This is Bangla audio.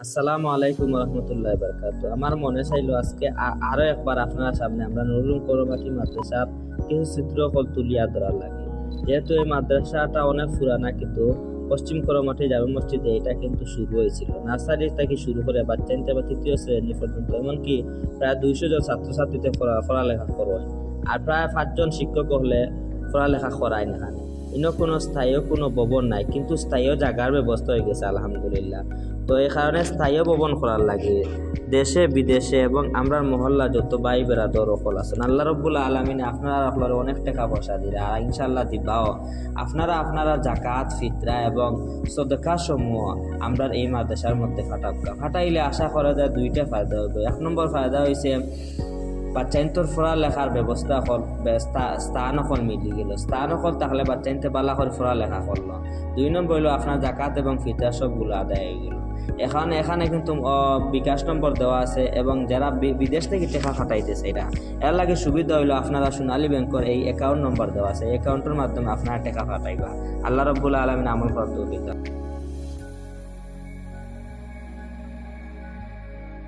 আসসালামু আলাইকুম রহমতুল্লাহ বরকাত আমার মনে চাইলো আজকে আরও একবার আপনার সামনে আমরা নুরুল করবাটি মাদ্রাসার কিছু চিত্রকল তুলিয়া ধরার লাগে। যেহেতু এই মাদ্রাসাটা অনেক পুরানা, কিন্তু পশ্চিম করমাঠে জামে মসজিদে এটা কিন্তু শুরু হয়েছিল। নার্সারি থেকে শুরু করে বাচ্চা নিতে বা তৃতীয় শ্রেণি পর্যন্ত, এমনকি প্রায় দুইশো জন ছাত্রছাত্রীতে পড়া- পড়ালেখা করয় আর প্রায় পাঁচজন শিক্ষক হলে পড়ালেখা করায় না। ইনো কোনো স্থায়ী কোনো ভবন নাই, কিন্তু স্থায়ী জায়গার ব্যবস্থা হয়ে গেছে, আলহামদুলিল্লাহ। তো এই কারণে স্থায়ী ভবন করার লাগে। দেশে বিদেশে এবং আমরা মহল্লা যত ভাই বেড়াদর অকল আছেন আল্লাহ রব্বুল আলমিনে আপনারা আপনার অনেক টাকা পয়সা দিলে। আর ইনশাল্লাহ দিবাও। আপনারা আপনারা জাকাত ফিতরা এবং সদকা সমূহ আমরা এই মাদ্রাসার মধ্যে ফাটাবকা ফাটাইলে আশা করা যায় দুইটা ফায়দা হবে। এক নম্বর ফায়দা হয়েছে বাচ্চাইন্তর পড়া লেখার ব্যবস্থা হল স্থান অকল মিলি গেল। স্থান অকল তাহলে বাচ্চাইনতে বালা করে পড়া লেখা করল দুই নম্বর হলো আপনার জাকাত এবং ফিতরা সবগুলো আদায় হয়ে গেল। এখানে এখানে কিন্তু বিকাশ নম্বর দেওয়া আছে এবং যারা বিদেশ থেকে টাকা খাটাইতেছে এটা এর লাগে সুবিধা হইল আপনারা সোনালী ব্যাংকের এই অ্যাকাউন্ট নম্বর দেওয়া আছে। অ্যাকাউন্টের মাধ্যমে আপনারা টাকা খাটাইবা। আল্লাহ রব্বুল আলমিন আমল করতে